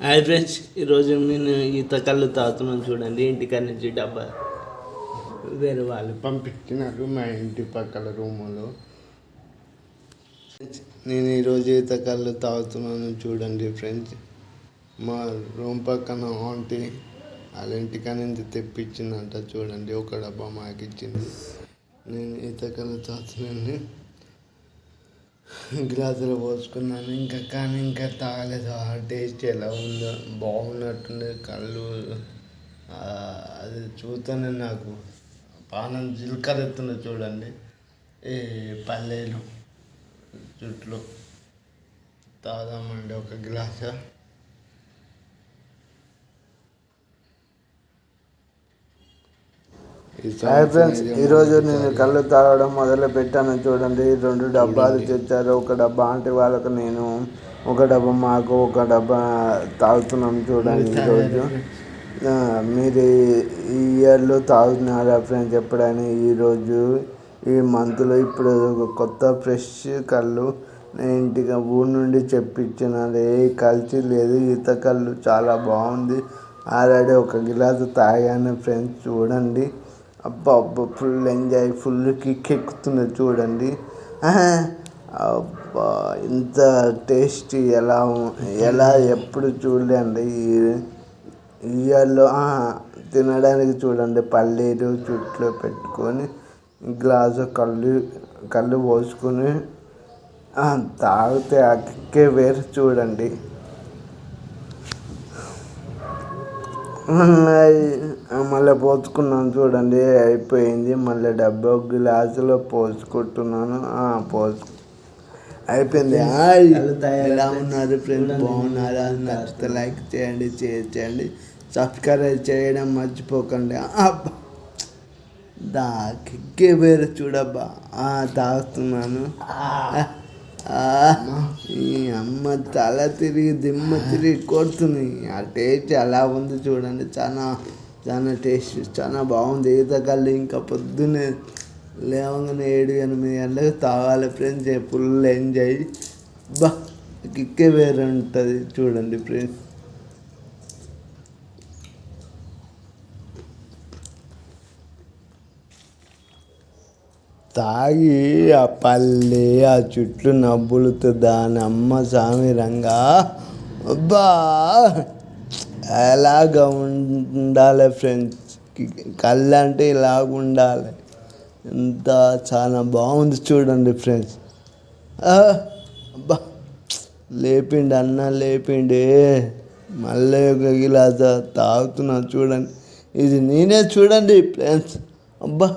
Hi friends ఈరోజు నేను ఈత కళ్ళు తాగుతున్నాను చూడండి ఇంటికాడ నుంచి డబ్బా. వేరే వాళ్ళు పంపించినారు మా ఇంటి పక్కల రూములో నేను ఈరోజు ఈత కళ్ళు తాగుతున్నాను చూడండి ఫ్రెండ్స్ మా రూమ్ పక్కన ఆంటీ వాళ్ళ ఇంటికాడ నుంచి తెప్పించిందంట చూడండి ఒక డబ్బా మాకు ఇచ్చింది. నేను ఈత కళ్ళు తాగుతున్నాను. గ్లాసులో పోసుకున్నాను ఇంకా కానీ ఇంకా తాగలేదు ఆ టేస్ట్ ఎలా ఉందో బాగున్నట్టుండే కళ్ళు. అది చూస్తేనే నాకు పానం జిలకరెత్తుంది చూడండి. ఈ పల్లెలు చుట్టూ తాగామండి ఒక గ్లాసు. హాయ్ ఫ్రెండ్స్ ఈరోజు. నేను కళ్ళు తాగడం మొదలు పెట్టాను చూడండి. రెండు డబ్బాలు తెచ్చారు. ఒక డబ్బా ఆంటీ వాళ్ళకు నేను ఒక డబ్బా మాకు ఒక డబ్బా తాగుతున్నాం చూడండి ఈరోజు మీరు ఈ- ఇయర్లో తాగుతున్నారా ఫ్రెండ్స్ ఎప్పుడైనా ఈరోజు ఈ మంత్లో ఇప్పుడు ఒక కొత్త ఫ్రెష్ కళ్ళు నేను ఇంటికి ఊరి నుండి చెప్పించినాను ఏ కల్తీ లేదు. ఈత కళ్ళు చాలా బాగుంది. ఆల్రెడీ ఒక గిలాసు తాగాను ఫ్రెండ్స్ చూడండి. అబ్బా అబ్బా ఫుల్ ఎంజాయ్ ఫుల్ కిక్ చూడండి. అబ్బా ఇంత టేస్టీ ఎలా ఎలా ఎప్పుడు చూడలేండి ఇయర్లో తినడానికి చూడండి పల్లీలు చుట్లు పెట్టుకొని గ్లాసు కళ్ళు కళ్ళు పోసుకొని తాగితే ఆ కిక్కే వేరు చూడండి. మళ్ళీ పోసుకున్నాను చూడండి అయిపోయింది. మళ్ళీ డబ్బా గ్లాసులో పోసుకుంటున్నాను. పోసు అయిపోయింది. ఎలా? ఉన్నారు ఫ్రెండ్స్. బాగున్నారా? నచ్చితే లైక్ చేయండి షేర్ చేయండి. సబ్స్క్రైబ్ చేయడం మర్చిపోకండి. అబ్బా. దా కిక్కే వేరు చూడబ్బా. ఆ, తాగుతున్నాను. ఈ అమ్మ తల తిరిగి దిమ్మ తిరిగి కొడుతుంది. ఆ టేస్ట్ అలా ఉంది చూడండి చాలా చాలా టేస్ట్ చాలా బాగుంది. ఈత కళ్ళు ఇంకా పొద్దున్నే లేవగానే ఏడు ఎనిమిది గంటలకు తాగాలి ఫ్రెండ్స్. Full enjoy. బా కిక్కే వేరే ఉంటుంది చూడండి ఫ్రెండ్స్. తాగి ఆ పల్లె ఆ చుట్లు నవ్వులుతో దాని అమ్మ సామి రంగా. అబ్బా! ఎలాగ ఉండాలి ఫ్రెండ్స్ కళ్ళు అంటే ఇలాగ ఉండాలి ఎంత చాలా బాగుంది చూడండి ఫ్రెండ్స్. ఆ, అబ్బా లేపిండి అన్న లేపిండి. మళ్ళీ ఒక గిలాస తాగుతున్నా చూడండి. ఇది నేనే చూడండి ఫ్రెండ్స్. అబ్బా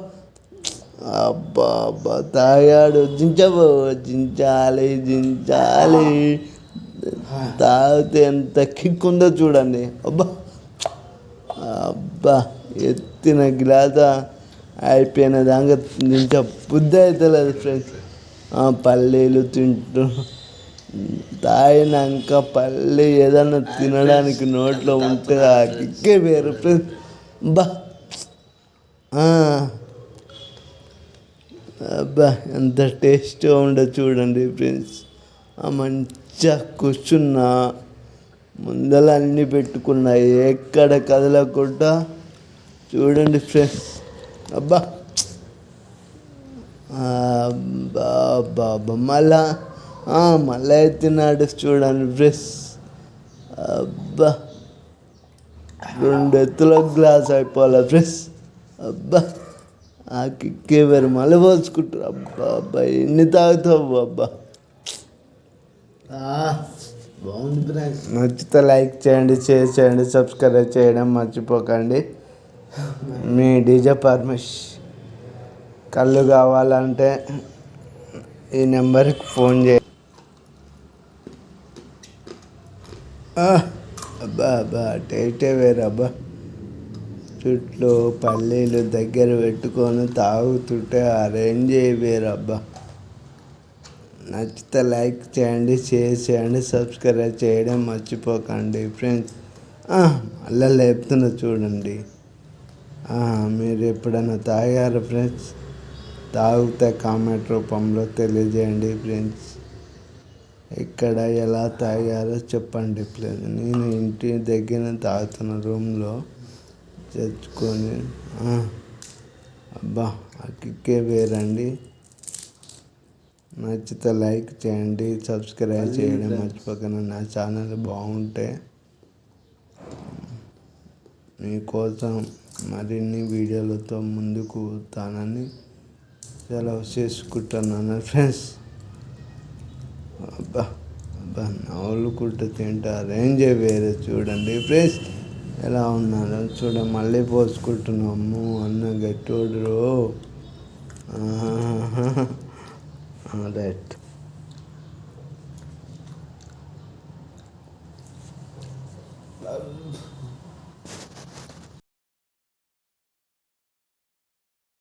అబ్బా అబ్బా తాగాడు. జించబో జించాలి జించాలి. తాగితే ఎంత కిక్ ఉందో చూడండి. అబ్బా! అబ్బా! ఎత్తిన గ్లాస అయిపోయిన దాకా ఇంకా బుద్ధి అవుతలేదు ఫ్రెండ్స్ పల్లీలు తింటూ తాగినాక పల్లి ఏదన్నా తినడానికి నోట్లో ఉంటే ఆ కిక్కే వేరు ఫ్రెండ్స్ బా అబ్బా! ఎంత టేస్ట్గా ఉండో చూడండి ఫ్రెండ్స్ ఆ కూర్చున్నా ముందల అన్నీ పెట్టుకున్నా ఎక్కడ కదలకుండా చూడండి ఫ్రెండ్స్. అబ్బా! అబ్బా మళ్ళా మళ్ళా ఎత్తినాడు చూడండి ఫ్రెండ్స్. అబ్బా! రెండు ఎత్తుల గ్లాస్ అయిపోవాలి ఫ్రెండ్స్. అబ్బా! ఆ కిక్కే వేరు మళ్ళీ పోసుకుంటారు అబ్బా అబ్బా ఎన్ని తాగుతావు అబ్బా? నచ్చితే లైక్ చేయండి షేర్ చేయండి సబ్స్క్రైబ్ చేయడం మర్చిపోకండి. మీ డీజే పర్మిష్. కళ్ళు కావాలంటే ఈ నెంబర్కి ఫోన్ చేయ. అబ్బా అబ్బా టేటే వేరు అబ్బా. చుట్లు పల్లీలు దగ్గర పెట్టుకొని తాగుతుంటే అరేంజ్ రేంజ్ అబ్బా. నచ్చితే లైక్ చేయండి షేర్ చేయండి సబ్స్క్రైబ్ చేయడం మర్చిపోకండి ఫ్రెండ్స్. మళ్ళీ లేపుతున్నా చూడండి. మీరు ఎప్పుడైనా తాగారు ఫ్రెండ్స్? తాగితే కామెంట్ రూపంలో తెలియజేయండి ఫ్రెండ్స్. ఇక్కడ ఎలా తాగారో చెప్పండి ప్లీజ్ నేను ఇంటి దగ్గర తాగుతున్న రూమ్లో తెచ్చుకొని అబ్బా అక్కడికే వేరండి. నచ్చితే లైక్ చేయండి సబ్స్క్రైబ్ చేయడం మర్చిపోకండి. నా ఛానల్ బాగుంటే మీకోసం మరిన్ని వీడియోలతో ముందుకు తానని సెలవు చేసుకుంటున్నాను ఫ్రెండ్స్. అబ్బా అబ్బా నవ్వులుకుంటూ తింటారు ఎంజాయ్ వేరే చూడండి ఫ్రెండ్స్. ఎలా ఉన్నారో చూడ మళ్ళీ పోసుకుంటున్నాము. అన్న గట్టోడు. right um,